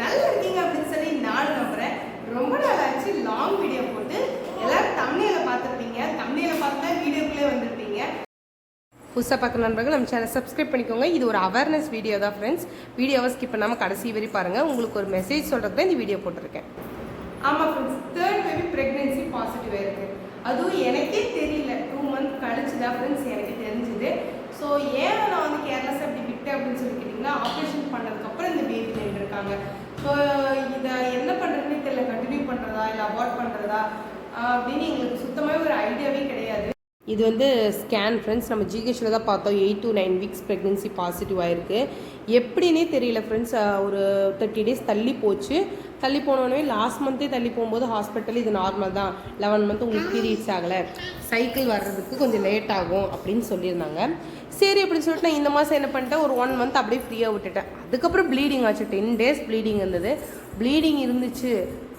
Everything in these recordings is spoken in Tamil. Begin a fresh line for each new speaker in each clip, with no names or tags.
நல்லா இருக்கீங்க அப்படின்னு சொல்லி நானும் நம்புறேன். ரொம்ப நாள் ஆச்சு லாங் வீடியோ போட்டு. எல்லாரும் தமிழில் பார்த்துருப்பீங்க. தமிழில் பார்த்தா வீடியோக்குள்ளே வந்திருப்பீங்க. புதுசாக பார்க்குற நண்பர்கள் நம்ம சேனல் சப்ஸ்கிரைப் பண்ணிக்கோங்க. இது ஒரு அவேர்னஸ் வீடியோ தான் ஃப்ரெண்ட்ஸ் வீடியோவை ஸ்கிப் பண்ணாமல் கடைசி வரை பாருங்கள் உங்களுக்கு ஒரு மெசேஜ் சொல்கிறது தான் இந்த வீடியோ போட்டிருக்கேன். ஆமாம் ஃப்ரெண்ட்ஸ் தேர்ட் பேபி ப்ரெக்னென்சி பாசிட்டிவாக இருக்குது அதுவும் எனக்கே தெரியல. டூ மந்த் கழிச்சு தான் ஃப்ரெண்ட்ஸ் எனக்கு தெரிஞ்சுது. ஸோ ஏன் நான் வந்து கேர்லஸ் அப்படி விட்டேன் அப்படின்னு சொல்லி கேட்டிங்கன்னா ஆப்ரேஷன் பண்ணதுக்கப்புறம் இந்த பேபி நின்றுருக்காங்க ஸோ இதை என்ன பண்ணுறதுனே தெரியல கண்டினியூ பண்ணுறதா இல்லை அவார்ட் பண்ணுறதா அப்படின்னு எங்களுக்கு சுத்தமாகவே ஒரு ஐடியாவே கிடையாது. இது வந்து ஸ்கேன் ஃப்ரெண்ட்ஸ் நம்ம ஜிஹெச்சில் தான் பார்த்தோம். Eight to nine weeks pregnancy positive ஆயிருக்கு. எப்படின்னே தெரியல ஃப்ரெண்ட்ஸ் ஒரு தேர்ட்டி டேஸ் தள்ளி போச்சு. தள்ளி போனோடனே லாஸ்ட் மந்த்தே தள்ளி போகும்போது ஹாஸ்பிட்டல் இது நார்மல் தான். லெவன் மந்த் உங்களுக்கு பீரியட்ஸ் ஆகலை. சைக்கிள் வர்றதுக்கு கொஞ்சம் லேட் ஆகும் அப்படின்னு சொல்லியிருந்தாங்க. சரி அப்படின்னு சொல்லிட்டு நான் இந்த மாதம் என்ன பண்ணிட்டேன்? ஒரு ஒன் மந்த் அப்படியே ஃப்ரீயாக விட்டுட்டேன். அதுக்கப்புறம் ப்ளீடிங் ஆச்சு. டென் டேஸ் ப்ளீடிங் இருந்தது. ப்ளீடிங் இருந்துச்சு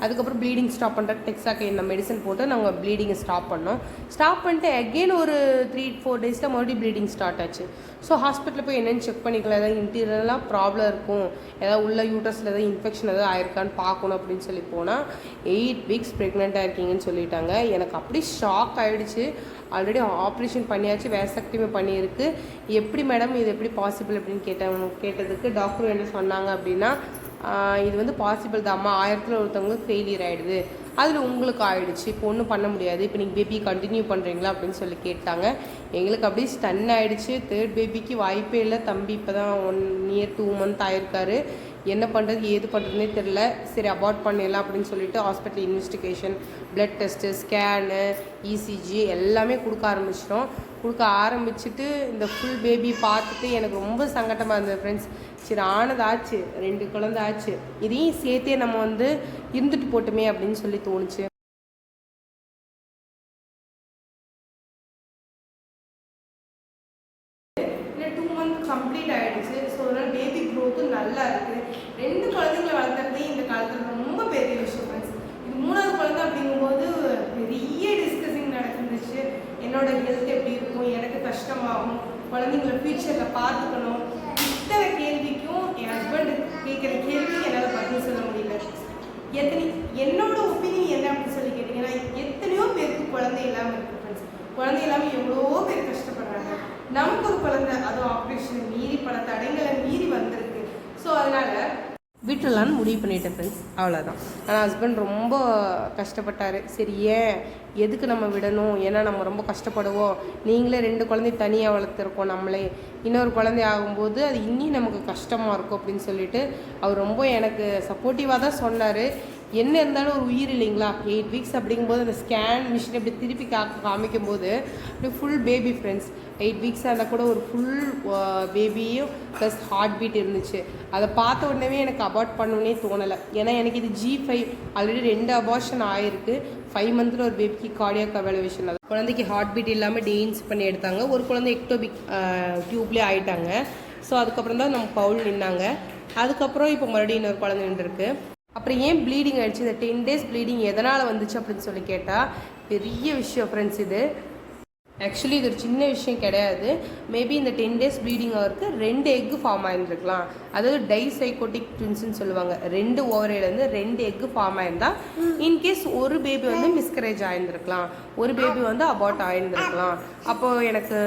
அதுக்கப்புறம் ப்ளீடிங் ஸ்டாப் பண்ணுறக்கு டெக்ஸாக்கு இந்த மெடிசன் போட்டு நாங்கள் ப்ளீடிங்கை ஸ்டாப் பண்ணோம். ஸ்டாப் பண்ணிட்டு அகெயின் ஒரு த்ரீ ஃபோர் டேஸில் மறுபடியும் ப்ளீடிங் ஸ்டார்ட் ஆச்சு. ஸோ ஹாஸ்பிட்டலில் போய் என்னென்னு செக் பண்ணிக்கலாம். ஏதாவது இன்டீரியர்லாம் ப்ராப்ளம் இருக்கும். ஏதாவது உள்ள யூட்ரஸில் ஏதாவது இன்ஃபெக்ஷன் ஏதாவது ஆயிருக்கான்னு பார்க்கணும் அப்படின்னு சொல்லி போனால் எயிட் வீக்ஸ் ப்ரெக்னெண்ட்டாக இருக்கீங்கன்னு சொல்லிட்டாங்க. எனக்கு அப்படி ஷாக் ஆகிடுச்சு ஆல்ரெடி ஆப்ரேஷன் பண்ணியாச்சு வேசக்டிமே பண்ணியிருக்கு. எப்படி மேடம் இது எப்படி பாசிபிள் அப்படின்னு கேட்டேன் கேட்டதுக்கு டாக்டர் என்ன சொன்னாங்க அப்படின்னா இது வந்து பாசிபிள் தான்மா ஆயிரத்தில் ஒருத்தவங்களுக்கு ஃபெயிலியர் ஆகிடுது அதில் உங்களுக்கு ஆயிடுச்சு. இப்போ ஒன்றும் பண்ண முடியாது. இப்போ நீங்கள் பேபி கண்டினியூ பண்ணுறீங்களா அப்படின்னு சொல்லி கேட்டாங்க. எங்களுக்கு அப்படியே ஸ்டன் ஆகிடுச்சு தேர்ட் பேபிக்கு வாய்ப்பே இல்லை. தம்பி இப்போ தான் ஒன் இயர் டூ மந்த் ஆயிருக்காரு. என்ன பண்ணுறது ஏது பண்ணுறதுனே தெரில சரி அபார்ட் பண்ணிடலாம் அப்படின்னு சொல்லிட்டு hospital investigation blood test scan ECG எல்லாமே கொடுக்க ஆரம்பிச்சிட்டோம். கொடுக்க ஆரம்பிச்சுட்டு இந்த ஃபுல் பேபி பார்த்துட்டு எனக்கு ரொம்ப சங்கட்டமாக இருந்தது ஃப்ரெண்ட்ஸ் சரி ஆனது ஆச்சு ரெண்டு குழந்தை ஆச்சு. இதையும் சேர்த்தே நம்ம வந்து இருந்துட்டு போட்டுமே அப்படின்னு சொல்லி தோணுச்சு. டூ மந்த் கம்ப்ளீட் ஆயிடுச்சு. ஸோ அதனால் பேபி க்ரோத்தும் நல்லா இருக்குது ரெண்டு குழந்தைங்களை வளர்த்துறதே இந்த காலத்தில் ரொம்ப பெரிய விஷயம் ஃப்ரெண்ட்ஸ் இது மூணாவது குழந்தை அப்படிங்கும்போது பெரிய டிஸ்கஸிங் நடந்துச்சு என்னோட ஹெல்த் எப்படி இருக்கும் எனக்கு கஷ்டமாகும் குழந்தைங்கள ஃபியூச்சரில் பார்த்துக்கணும். இத்தனை கேள்விக்கும் என் ஹஸ்பண்ட் கேட்குற கேள்வி என்னால் பதில் சொல்ல முடியல. எத்தனை என்னோட ஒப்பீனியன் என்ன அப்படின்னு சொல்லி கேட்டிங்கன்னா எத்தனையோ பேருக்கு குழந்தை இல்லாமல் இருக்கு ஃப்ரெண்ட்ஸ் குழந்தை இல்லாமல் எவ்வளோ பேர் கஷ்டப்படுறாங்க. நமக்கு ஒரு குழந்தை அதுவும் ஆப்ரேஷன் மீறி பல தடைகளை மீறி வந்திருக்கு. ஸோ அதனால விட்டுலான்னு முடிவு பண்ணிட்டேன் ஃப்ரெண்ட்ஸ் அவ்வளோதான் ஆனால் ஹஸ்பண்ட் ரொம்ப கஷ்டப்பட்டார். சரி ஏன்? எதுக்கு நம்ம விடணும்? ஏன்னா நம்ம ரொம்ப கஷ்டப்படுவோம். நீங்களே ரெண்டு குழந்தை தனியாக வளர்த்துருக்கோம் நம்மளே. இன்னொரு குழந்தை ஆகும்போது அது இன்னும் நமக்கு கஷ்டமாக இருக்கும் அப்படின்னு சொல்லிட்டு அவர் ரொம்ப எனக்கு சப்போர்ட்டிவாக தான் சொன்னார். என்ன இருந்தாலும் ஒரு உயிர் இல்லைங்களா? எயிட் வீக்ஸ் அப்படிங்கும்போது அந்த ஸ்கேன் மிஷின் அப்படி திருப்பி கா காமிக்கும் போது அப்படி ஃபுல் பேபி ஃப்ரெண்ட்ஸ் எயிட் வீக்ஸாக இருந்தால் கூட ஒரு ஃபுல் பேபியும் ப்ளஸ் ஹார்ட் பீட் இருந்துச்சு. அதை பார்த்த உடனே எனக்கு அபார்ட் பண்ணணுன்னே தோணலை. ஏன்னா எனக்கு இது ஜி ஃபைவ் ஆல்ரெடி ரெண்டு அபார்ஷன் ஆயிருக்கு. ஃபைவ் மந்த்தில் ஒரு பேபிக்கு கார்டியாக் அவேலுவேஷன் அது குழந்தைக்கு ஹார்ட் பீட் இல்லாமல் டெயின்ஸ் பண்ணி எடுத்தாங்க. ஒரு குழந்தை எக்டோபிக் டியூப்லேயே ஆயிட்டாங்க. ஸோ அதுக்கப்புறம் தான் நம்ம பவுல் நின்னாங்க. அதுக்கப்புறம் இப்போ மறுபடியும் இன்னொரு குழந்தை நின்றுருக்கு. அப்புறம் ஏன் ப்ளீடிங் ஆயிடுச்சு? இந்த டென் டேஸ் ப்ளீடிங் எதனால் வந்துச்சு அப்படின்னு சொல்லி கேட்டால் பெரிய விஷயம் ஃப்ரெண்ட்ஸ் இது. ஆக்சுவலி இது ஒரு சின்ன விஷயம் கிடையாது. மேபி இந்த டென் டேஸ் ப்ளீடிங் ஆகிறதுக்கு ரெண்டு எக்கு ஃபார்ம் ஆயிருந்துருக்கலாம். அதாவது டைசைகோட்டிக் ட்வின்ஸ்னு சொல்லுவாங்க. ரெண்டு ஓவரேலேருந்து ரெண்டு எக்கு ஃபார்ம் ஆயிருந்தா இன்கேஸ் ஒரு பேபி வந்து மிஸ்கரேஜ் ஆயிருந்திருக்கலாம். ஒரு பேபி வந்து அபார்ட் ஆயிருந்திருக்கலாம். அப்போது எனக்கு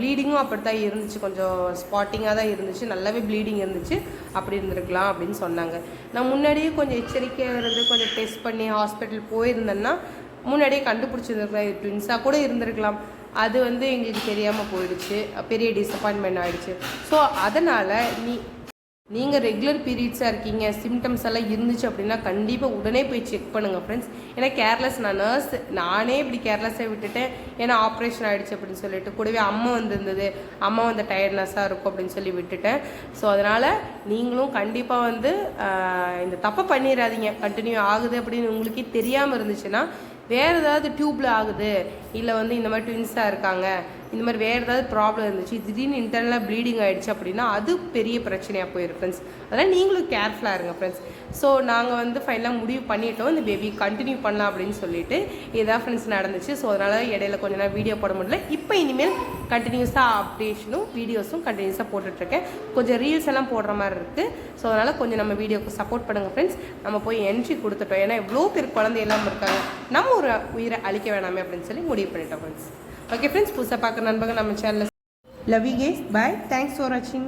ப்ளீடிங்கும் அப்படி தான் இருந்துச்சு. கொஞ்சம் ஸ்பாட்டிங்காக தான் இருந்துச்சு. நல்லாவே ப்ளீடிங் இருந்துச்சு. அப்படி இருந்திருக்கலாம் அப்படின்னு சொன்னாங்க. நான் முன்னாடியே கொஞ்சம் எச்சரிக்கையாக இருந்து கொஞ்சம் டெஸ்ட் பண்ணி ஹாஸ்பிட்டல் போயிருந்தேன்னா முன்னாடியே கண்டுபிடிச்சிருந்துருக்கலாம் இது ட்வின்ஸாக கூட இருந்திருக்கலாம். அது வந்து எங்களுக்கு தெரியாமல் போயிடுச்சு. பெரிய டிசப்பாயின்மெண்ட் ஆகிடுச்சு ஸோ அதனால் நீ நீங்கள் ரெகுலர் பீரியட்ஸாக இருக்கீங்க சிம்டம்ஸ் எல்லாம் இருந்துச்சு அப்படின்னா கண்டிப்பாக உடனே போய் செக் பண்ணுங்கள் ஃப்ரெண்ட்ஸ் ஏன்னா கேர்லெஸ் நான் நர்ஸ் நானே இப்படி கேர்லெஸ்ஸாக விட்டுட்டேன். ஏன்னா ஆப்ரேஷன் ஆகிடுச்சு அப்படின்னு சொல்லிட்டு. கூடவே அம்மா வந்துருந்தது. அம்மா வந்து டயர்ட்னஸாக இருக்கும் அப்படின்னு சொல்லி விட்டுட்டேன். ஸோ அதனால் நீங்களும் கண்டிப்பாக வந்து இந்த தப்பை பண்ணிடாதீங்க. கண்டினியூ ஆகுது அப்படின்னு உங்களுக்கே தெரியாமல் இருந்துச்சுன்னா வேறு ஏதாவது டியூப்பில் ஆகுது இல்லை வந்து இந்த மாதிரி ட்வின்ஸாக இருக்காங்க இந்த மாதிரி வேறு ஏதாவது ப்ராப்ளம் இருந்துச்சு திடீர்னு இன்டர்னலாக ப்ளீடிங் ஆகிடுச்சு அப்படின்னா அது பெரிய பிரச்சனையாக போயிடும் ஃப்ரெண்ட்ஸ் அதனால் நீங்களும் கேர்ஃபுல்லாக இருங்க ஃப்ரெண்ட்ஸ் ஸோ நாங்கள் வந்து ஃபைனலாக முடிவு பண்ணிட்டோம். இந்த பேபி கண்டினியூ பண்ணலாம் அப்படின்னு சொல்லிட்டு இதான் ஃப்ரெண்ட்ஸ் நடந்துச்சு. ஸோ அதனால் இடையில கொஞ்ச நேரம் வீடியோ போட முடியல. இப்போ இனிமேல் கண்டினியூஸாக அப்டேஷனும் வீடியோஸும் கண்டினியூஸாக போட்டுட்ருக்கேன். கொஞ்சம் ரீல்ஸ் எல்லாம் போடுற மாதிரி இருக்குது ஸோ அதனால் கொஞ்சம் நம்ம வீடியோக்கு சப்போர்ட் பண்ணுங்கள் ஃப்ரெண்ட்ஸ் நம்ம போய் என்ட்ரி கொடுத்துட்டோம். ஏன்னா இவ்வளோ பேர் குழந்தை எல்லாம் இருக்காங்க. நம்ம ஒரு உயிரை அழிக்க வேணாமே அப்படின்னு சொல்லி முடிவு பண்ணிட்டோம் ஃப்ரெண்ட்ஸ் ஓகே ஃப்ரெண்ட்ஸ் புதுசாக பார்க்குற நண்பர்கள் நம்ம சேனலில் love you guys bye thanks for வாட்சிங்